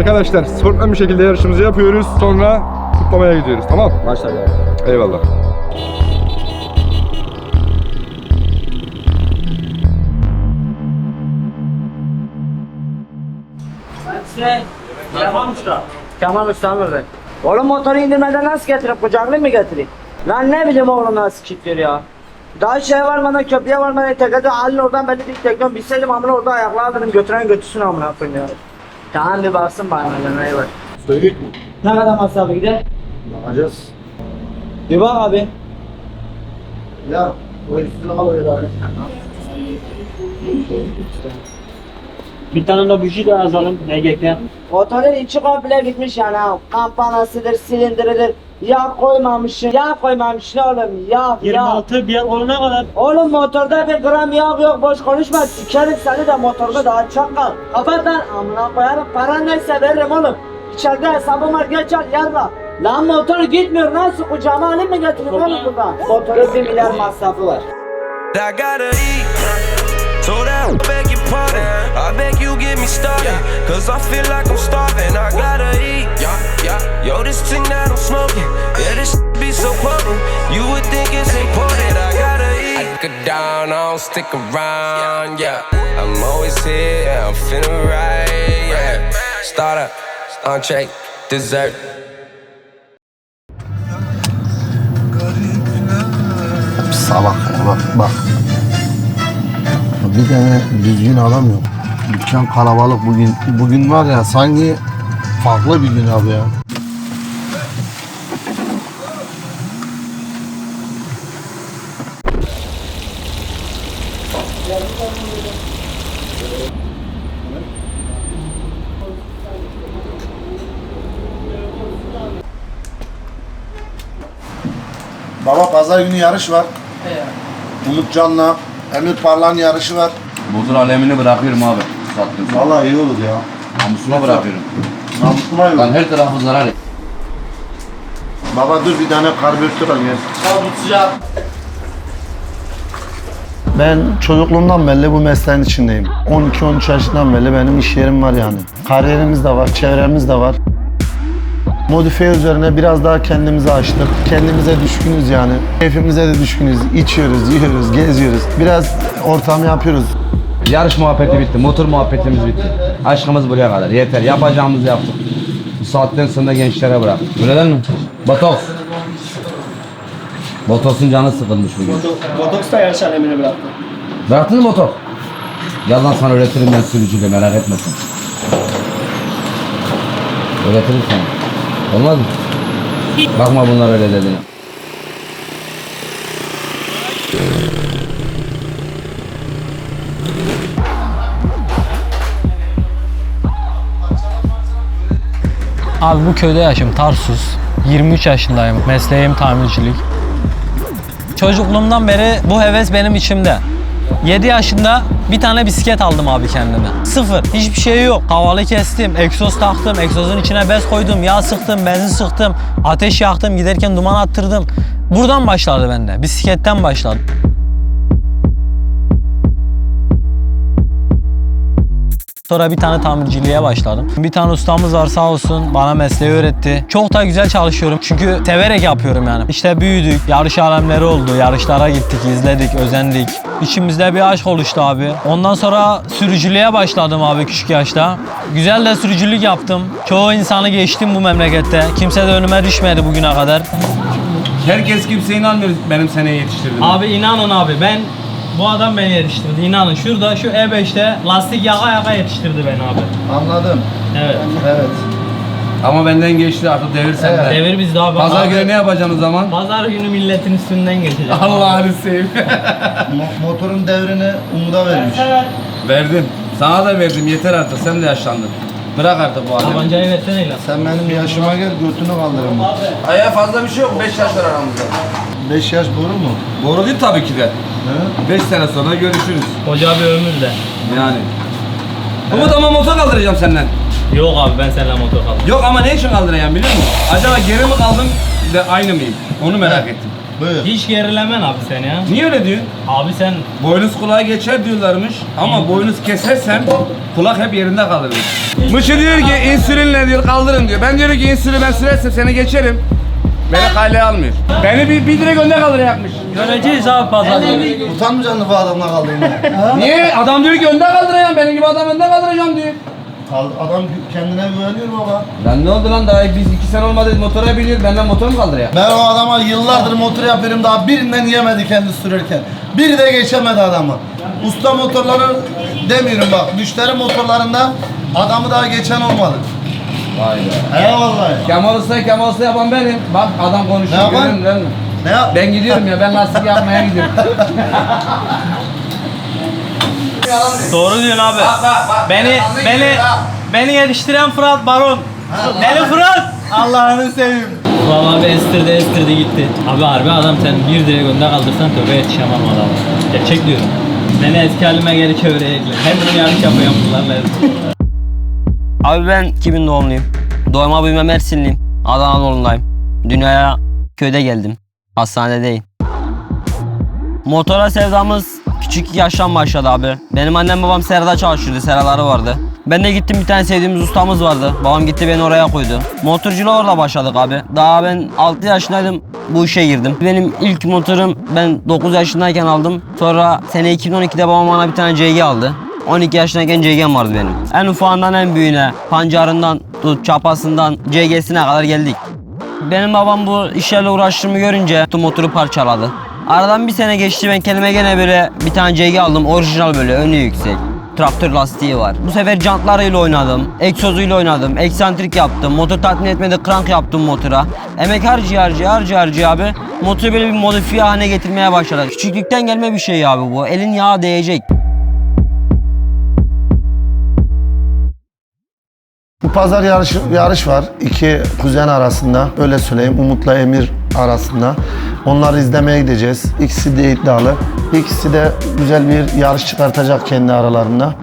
Arkadaşlar sportmen bir şekilde yarışımızı yapıyoruz. Sonra kutlamaya gidiyoruz. Tamam? Başla abi. Eyvallah. Kemal Usta. Kemal Usta nerede? Oğlum motoru indirmeden nasıl getirip kucaklı mı getireyim? Lan ne bileyim oğlum nasıl kilitliyor ya. Daha şey varmadan köprüye varmadan tekrar halin oradan ben de dik tekrar bilseydim amına orada ayakla alırım götüren götürsün amına koyayım ya. Tamam bir baksın bana ne var. Söyledik mi? Ne kadar masrafı gider? Bakacağız. Bir bak abi. Ya o üstüne al öyle abi. Bir tane de buji de yazalım NGK. Motorun içi komple bitmiş yani ha. Kampanasıdır, silindiridir. Yağ koymamışsın. Yağ koymamışsın oğlum. Yağ, yağ. 26 bir yer olana kadar Oğlum motorda bir gram yağ yok boş konuşma sikerim seni de motorda daha çok kal. Kapat lan amına koyarım para neyse veririm oğlum. İçeride hesabım var geç al yarla. Lan motor gitmiyor nasıl kucağıma alayım mı getireyim oğlum buradan. Motorun bir milyar masrafı var. I gotta eat. So that I beg your pardon. I beg you get me started. Cause I feel like I'm starving. I gotta eat. Yeah, yeah. Yo, this thing that I'm smoking. Yeah, this be so potent. You would think it's important. I gotta eat. I get down, I don't stick around. Yeah, I'm always here. Yeah, I'm feeling right. Yeah. Starter, entree, dessert. Salak ya bak bak. Bir tane düzgün adam yok. Dükkan kalabalık bugün. Bugün var ya sanki farklı bir gün abi ya. Baba pazar günü yarış var. Umutcan'la Emir Parlan yarışı var. Motor alemini bırakıyorum abi. Sattım. Vallahi iyi olur ya. Namusuma bırakıyorum. Namusuma iyi Lan olur. her tarafı zarar et. Baba dur bir tane karbüratör al gel. Ben çocukluğumdan beri bu mesleğin içindeyim. 12-13 yaşından beri benim iş yerim var yani. Kariyerimiz de var, çevremiz de var. Modifiye üzerine biraz daha kendimizi açtık. Kendimize düşkünüz yani. Keyfimize de düşkünüz. İçiyoruz, yiyoruz, geziyoruz. Biraz ortam yapıyoruz. Yarış muhabbeti bitti. Motor muhabbetimiz bitti. Aşkımız buraya kadar. Yeter. Yapacağımızı yaptık. Bu saatten sonra gençlere bırak. Öyle değil mi? Botoks. Botoks'un canı sıkılmış bugün. Botoks da yarış alemini bıraktı. Bıraktın mı botoks? Yazdan sana öğretirim ben sürücülüğü merak etme sen. Öğretirim sana. Olmaz mı? Bakma bunlar öyle dediğine. Abi bu köyde yaşım Tarsus. 23 yaşındayım. Mesleğim tamircilik. Çocukluğumdan beri bu heves benim içimde. 7 yaşında bir tane bisiklet aldım abi kendime. Sıfır. Hiçbir şey yok. Havalı kestim, egzoz taktım, egzozun içine bez koydum, yağ sıktım, benzin sıktım, ateş yaktım, giderken duman attırdım. Buradan başladı bende. Bisikletten başladı. Sonra bir tane tamirciliğe başladım. Bir tane ustamız var sağ olsun bana mesleği öğretti. Çok da güzel çalışıyorum çünkü severek yapıyorum yani. İşte büyüdük, yarış alemleri oldu, yarışlara gittik, izledik, özendik. İçimizde bir aşk oluştu abi. Ondan sonra sürücülüğe başladım abi küçük yaşta. Güzel de sürücülük yaptım. Çoğu insanı geçtim bu memlekette. Kimse de önüme düşmedi bugüne kadar. Herkes kimse inanmıyor benim seneye yetiştirdim. Abi inanın abi ben bu adam beni yetiştirdi inanın. Şurada şu E5'te lastik yaka yaka yetiştirdi beni abi. Anladım. Evet. Evet. Ama benden geçti artık devir sende. Devir bizde abi. Pazar günü ne yapacaksın o zaman? Pazar günü milletin üstünden geçecek. Allah'ını seveyim. Mo- motorun devrini Umut'a vermiş. verdim. Sana da verdim yeter artık sen de yaşlandın. Bırak artık bu adamı. Tabancayı versene lan. Sen benim yaşıma gel götünü kaldırırım. Aya fazla bir şey yok 5 yaş var aramızda. 5 yaş doğru mu? Doğru değil tabii ki de. He? 5 sene sonra görüşürüz. Koca bir ömür de. Yani. Umut ama motor kaldıracağım senden. Yok abi ben seninle motor kaldım. Yok ama ne için kaldıracağım biliyor musun? Acaba geri mi kaldım de aynı mıyım? Onu merak ettim. Buyur. Hiç gerilemen abi sen ya. Niye öyle diyorsun? Abi sen Boynuz kulağa geçer diyorlarmış ama boynuz kesersen kulak hep yerinde kalır. Mışı diyor ki insülinle diyor kaldırın diyor. Ben diyorum ki insülin ben sürersem seni geçerim. Beni kale almıyor. Beni bir, bir direk önde kalır yapmış. göreceğiz abi pazarda. Utanmayacaksın bu adamla kaldığında. Niye? Adam diyor ki önde kaldıracağım. Benim gibi adam önde kaldıracağım diyor. Kal- Adam kendine güveniyor baba. Lan ne oldu lan daha biz iki sene olmadı motora biniyor benden motor mu kaldırıyor? Ben o adama yıllardır motor yapıyorum daha birinden yemedi kendi sürerken. Biri de geçemedi adamı. Usta motorları demiyorum bak. Müşteri motorlarında adamı daha geçen olmadı. Vay be. Eyvallah. Kemal Usta Kemal Usta yapan benim. Bak adam konuşuyor. Ne yapan? görüyor musun? Ne yap? Ben gidiyorum ya ben lastik yapmaya gidiyorum. Doğru diyorsun abi. Bak, bak, bak. Beni Yalanını beni ha. beni yetiştiren Fırat Baron. Deli Fırat. Allah'ını seveyim. Ulan abi estirdi estirdi gitti. Abi harbi adam sen bir direk önde kaldırsan tövbe yetişemem adama. Gerçek diyorum. Beni eski halime geri çevirecekler. Hem bunu yanlış yapıyorum bunlarla. Abi ben 2000 doğumluyum. Doğma büyüme Mersinliyim. Adana Anadolu'ndayım. Dünyaya köyde geldim. Hastanedeyim. Motora sevdamız küçük yaştan başladı abi. Benim annem babam serada çalışıyordu, seraları vardı. Ben de gittim bir tane sevdiğimiz ustamız vardı. Babam gitti beni oraya koydu. Motorculuğa orada başladık abi. Daha ben 6 yaşındaydım bu işe girdim. Benim ilk motorum ben 9 yaşındayken aldım. Sonra sene 2012'de babam bana bir tane CG aldı. 12 yaşındayken CG'm vardı benim. En ufağından en büyüğüne, pancarından tut, çapasından CG'sine kadar geldik. Benim babam bu işlerle uğraştığımı görünce tüm motoru parçaladı. Aradan bir sene geçti ben kendime gene böyle bir tane CG aldım. Orijinal böyle önü yüksek. Traktör lastiği var. Bu sefer jantlarıyla oynadım. Egzozuyla oynadım. Eksantrik yaptım. Motor tatmin etmedi. Krank yaptım motora. Emek harcı harcı harcı harcı abi. Motoru böyle bir modifiye haline getirmeye başladık. Küçüklükten gelme bir şey abi bu. Elin yağı değecek. Bu pazar yarış, yarış var. İki kuzen arasında. Öyle söyleyeyim. Umut'la Emir arasında. Onları izlemeye gideceğiz. İkisi de iddialı. İkisi de güzel bir yarış çıkartacak kendi aralarında.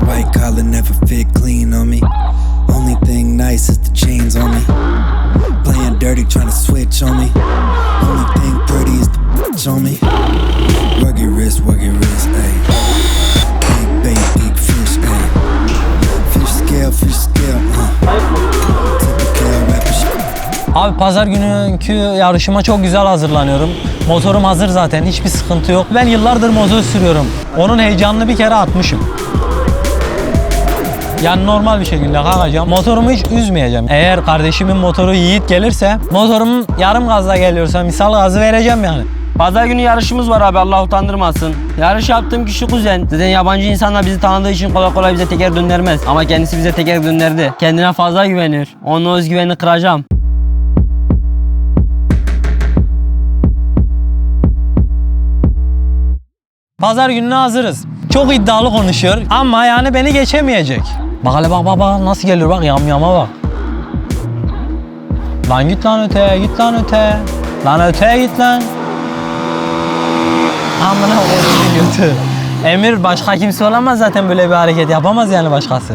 White collar never fit clean on me. Only thing nice is the chains on me. Playing dirty, trying to switch on me. Only thing pretty is the bitch on me. Rugged wrist, rugged wrist, ayy. Abi pazar günkü yarışıma çok güzel hazırlanıyorum. Motorum hazır zaten hiçbir sıkıntı yok. Ben yıllardır motor sürüyorum. Onun heyecanını bir kere atmışım. Yani normal bir şekilde kalkacağım. Motorumu hiç üzmeyeceğim. Eğer kardeşimin motoru yiğit gelirse motorum yarım gazla geliyorsa misal gazı vereceğim yani. Pazar günü yarışımız var abi Allah utandırmasın. Yarış yaptığım kişi kuzen. Zaten yabancı insanlar bizi tanıdığı için kolay kolay bize teker döndürmez. Ama kendisi bize teker döndürdü. Kendine fazla güvenir. Onun özgüvenini kıracağım. Pazar gününe hazırız. Çok iddialı konuşuyor ama yani beni geçemeyecek. Bak hele bak bak bak nasıl geliyor bak yamyama bak. Lan git lan öteye git lan öteye. Lan öteye git lan. Amına koyayım götü. Emir başka kimse olamaz zaten böyle bir hareket yapamaz yani başkası.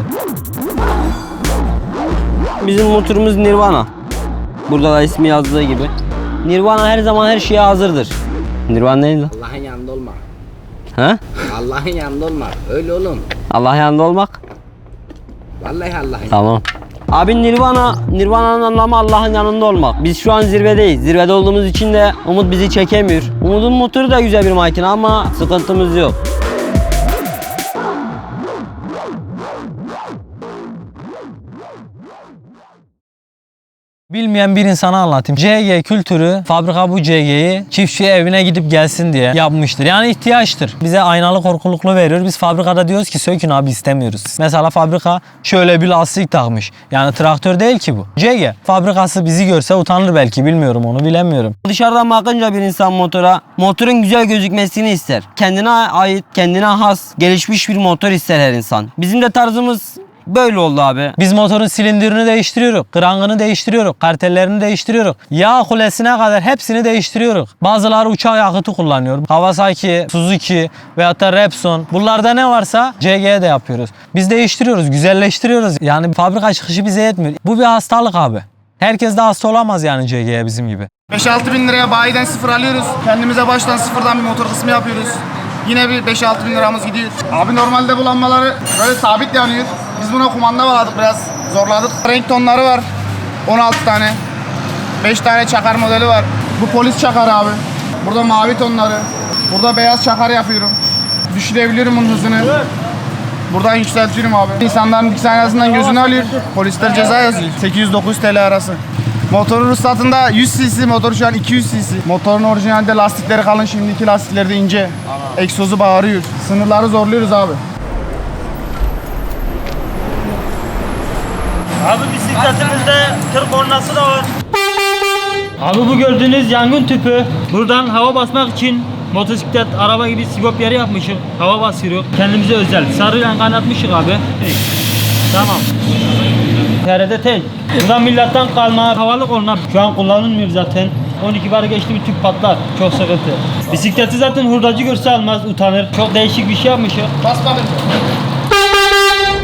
Bizim motorumuz Nirvana. Burada da ismi yazdığı gibi. Nirvana her zaman her şeye hazırdır. Nirvana neydi? Allah'ın yanında olma. Ha? Allah'ın yanında olma. Öyle oğlum. Allah yanında olmak. Vallahi Allah'ın Tamam. Abi Nirvana, Nirvana'nın anlamı Allah'ın yanında olmak. Biz şu an zirvedeyiz. Zirvede olduğumuz için de Umut bizi çekemiyor. Umut'un motoru da güzel bir makine ama sıkıntımız yok. Bilmeyen bir insana anlatayım. CG kültürü fabrika bu CG'yi çiftçi evine gidip gelsin diye yapmıştır. Yani ihtiyaçtır. Bize aynalı korkuluklu veriyor. Biz fabrikada diyoruz ki sökün abi istemiyoruz. Mesela fabrika şöyle bir lastik takmış. Yani traktör değil ki bu. CG. Fabrikası bizi görse utanır belki bilmiyorum onu bilemiyorum. Dışarıdan bakınca bir insan motora motorun güzel gözükmesini ister. Kendine ait, kendine has, gelişmiş bir motor ister her insan. Bizim de tarzımız böyle oldu abi. Biz motorun silindirini değiştiriyoruz. Krangını değiştiriyoruz. Kartellerini değiştiriyoruz. Yağ kulesine kadar hepsini değiştiriyoruz. Bazıları uçak yakıtı kullanıyor. Kawasaki, Suzuki veyahut da Repson. Bunlarda ne varsa CG'ye de yapıyoruz. Biz değiştiriyoruz, güzelleştiriyoruz. Yani fabrika çıkışı bize yetmiyor. Bu bir hastalık abi. Herkes de hasta olamaz yani CG'ye bizim gibi. 5-6 bin liraya bayiden sıfır alıyoruz. Kendimize baştan sıfırdan bir motor kısmı yapıyoruz. Yine bir 5-6 bin liramız gidiyor. Abi normalde bu lambaları böyle sabit yanıyor. Biz buna kumanda bağladık biraz zorladık. Renk tonları var. 16 tane. 5 tane çakar modeli var. Bu polis çakar abi. Burada mavi tonları. Burada beyaz çakar yapıyorum. Düşürebiliyorum bunun hızını. Buradan yükseltiyorum abi. İnsanların dikiş aynasından gözünü alıyor. Polisler ceza yazıyor. 800-900 TL arası. Motorun ruhsatında 100 cc, motor şu an 200 cc. Motorun orijinalde lastikleri kalın, şimdiki lastikleri de ince. Egzozu bağırıyor. Sınırları zorluyoruz abi. Abi bisikletimizde tır kornası da var. Abi bu gördüğünüz yangın tüpü. Buradan hava basmak için motosiklet, araba gibi sibop yeri yapmışız. Hava basıyor. Kendimize özel. Sarıyla kaynatmışız abi. Tamam. TRT tel. Buradan milletten kalma havalı korna. Şu an kullanılmıyor zaten. 12 bar geçti bir tüp patlar. Çok sıkıntı. Bisikleti zaten hurdacı görse almaz, utanır. Çok değişik bir şey yapmışız. Basmadım.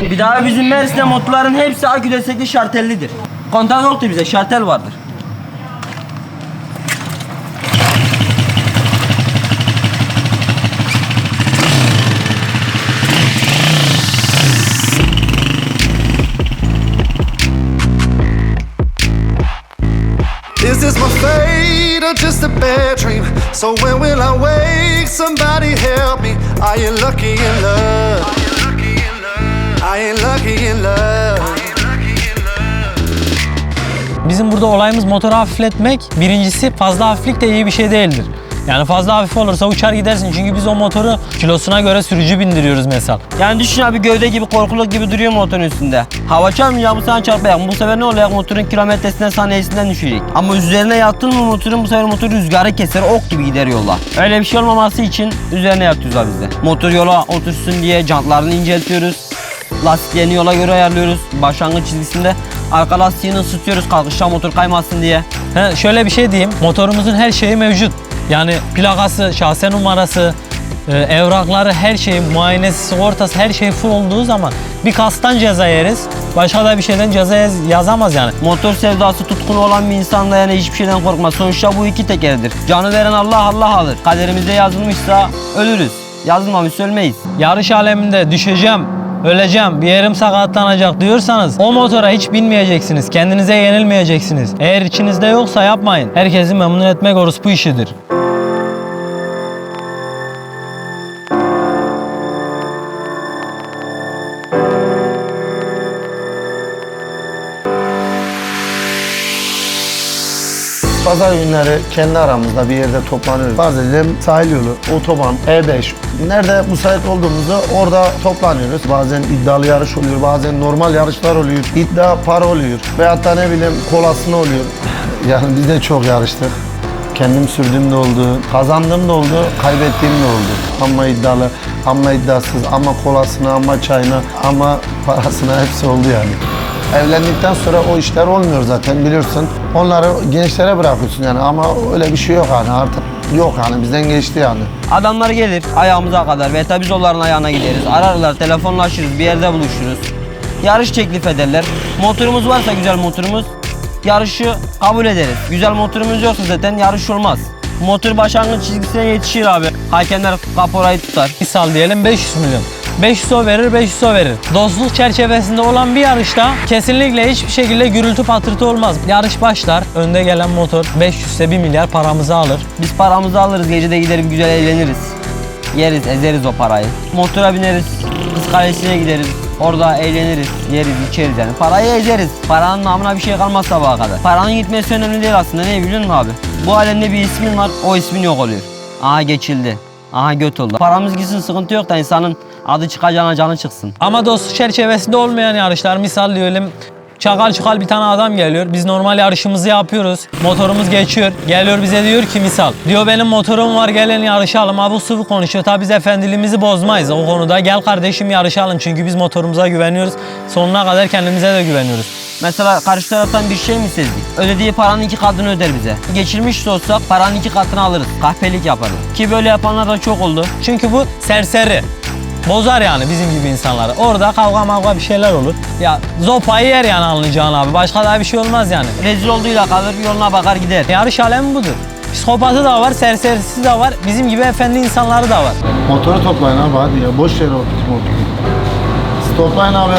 Bir daha bizim Mersin'de motorların hepsi akü destekli şartellidir. Kontak yoktur bize şartel vardır. Just a bad dream? So when will I wake? Somebody help me. I ain't lucky in love. I ain't lucky in love. Bizim burada olayımız motoru hafifletmek. Birincisi fazla hafiflik de iyi bir şey değildir. Yani fazla hafif olursa uçar gidersin. Çünkü biz o motoru kilosuna göre sürücü bindiriyoruz mesela. Yani düşün abi gövde gibi korkuluk gibi duruyor motorun üstünde. Hava çarpmayacak bu sana çarpacak. Bu sefer ne olacak motorun kilometresinden saniyesinden düşecek. Ama üzerine yattın mı motorun bu sefer motor rüzgarı keser ok gibi gider yolla. Öyle bir şey olmaması için üzerine yatıyoruz abi biz de. Motor yola otursun diye jantlarını inceltiyoruz. Lastiklerini yola göre ayarlıyoruz. Başlangıç çizgisinde arka lastiğini ısıtıyoruz kalkışta motor kaymasın diye. He, şöyle bir şey diyeyim. Motorumuzun her şeyi mevcut. Yani plakası, şahse numarası, e, evrakları, her şey, muayenesi, sigortası, her şey full olduğu zaman bir kastan ceza yeriz. Başka da bir şeyden ceza yaz- yazamaz yani. Motor sevdası tutkunu olan bir insan da yani hiçbir şeyden korkmaz. Sonuçta bu iki tekerdir. Canı veren Allah Allah alır. Kaderimizde yazılmışsa ölürüz. Yazılmamışsa ölmeyiz. Yarış aleminde düşeceğim, öleceğim, bir yerim sakatlanacak diyorsanız o motora hiç binmeyeceksiniz. Kendinize yenilmeyeceksiniz. Eğer içinizde yoksa yapmayın. Herkesi memnun etmek orospu işidir. Pazar günleri kendi aramızda bir yerde toplanıyoruz. Farz edelim sahil yolu, otoban, E5. Nerede müsait olduğumuzu orada toplanıyoruz. Bazen iddialı yarış oluyor, bazen normal yarışlar oluyor. İddia para oluyor. Veyahut da ne bileyim kolasını oluyor. Yani biz de çok yarıştık. Kendim sürdüğüm de oldu, kazandığım da oldu, kaybettiğim de oldu. Ama iddialı, ama iddiasız, ama kolasına, ama çayına, ama parasına hepsi oldu yani. Evlendikten sonra o işler olmuyor zaten biliyorsun. Onları gençlere bırakıyorsun yani ama öyle bir şey yok yani artık yok yani bizden geçti yani. Adamlar gelir ayağımıza kadar ve tabi biz onların ayağına gideriz. Ararlar, telefonlaşırız, bir yerde buluşuruz. Yarış teklif ederler. Motorumuz varsa güzel motorumuz, yarışı kabul ederiz. Güzel motorumuz yoksa zaten yarış olmaz. Motor başlangıç çizgisine yetişir abi. Hakemler kaporayı tutar. Misal diyelim 500 milyon. 500 o verir, 500 o verir. Dostluk çerçevesinde olan bir yarışta kesinlikle hiçbir şekilde gürültü patırtı olmaz. Yarış başlar, önde gelen motor 500 ise 1 milyar paramızı alır. Biz paramızı alırız, gece de gider güzel eğleniriz. Yeriz, ezeriz o parayı. Motora bineriz, kız kalesine gideriz. Orada eğleniriz, yeriz, içeriz yani. Parayı ezeriz. Paranın namına bir şey kalmaz sabaha kadar. Paranın gitmesi önemli değil aslında. Ne biliyor musun abi? Bu alemde bir ismin var, o ismin yok oluyor. Aha geçildi. Aha göt oldu. Paramız gitsin sıkıntı yok da insanın adı çıkacağına canı çıksın. Ama dostluk çerçevesinde olmayan yarışlar misal diyelim çakal çakal bir tane adam geliyor. Biz normal yarışımızı yapıyoruz. Motorumuz geçiyor. Geliyor bize diyor ki misal. Diyor benim motorum var gelin yarışalım. Abuk subuk konuşuyor. Tabi biz efendiliğimizi bozmayız o konuda. Gel kardeşim yarışalım. Çünkü biz motorumuza güveniyoruz. Sonuna kadar kendimize de güveniyoruz. Mesela karşı taraftan bir şey mi sezdik? Ödediği paranın iki katını öder bize. Geçirmiş de olsak paranın iki katını alırız. Kahpelik yaparız. Ki böyle yapanlar da çok oldu. Çünkü bu serseri. Bozar yani bizim gibi insanları. Orada kavga mavga bir şeyler olur. Ya zopayı yer yani anlayacağın abi. Başka daha bir şey olmaz yani. Rezil olduğuyla kalır yoluna bakar gider. Yarış alemi budur. Psikopatı da var, serserisi de var. Bizim gibi efendi insanları da var. Motoru toplayın abi hadi ya. Boş yere otur motoru. Siz toplayın abi.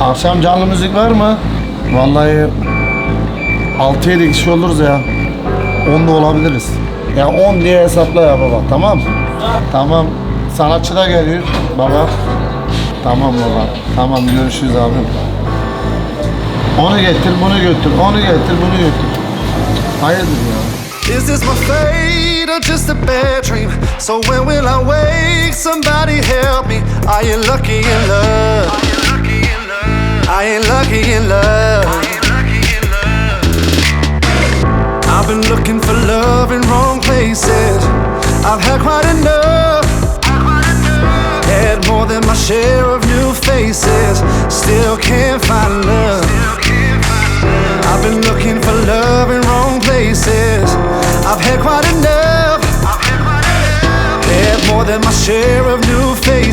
Akşam canlı müzik var mı? Vallahi 6-7 kişi oluruz ya. 10 da olabiliriz. Ya 10 diye hesapla ya baba tamam Tamam. Sanatçı da geliyor baba. Tamam baba. Tamam görüşürüz abim. Onu getir, bunu götür. Onu getir, bunu götür. Hayırdır ya? Is this my fate or just a bad dream? So when will I wake? Somebody help me. Are you lucky in love? I ain't lucky in love. I've been looking for love in wrong places. I've had quite enough. Had more than my share of new faces. Still can't find love. I've been looking for love in wrong places. I've had quite enough. Had more than my share of new faces.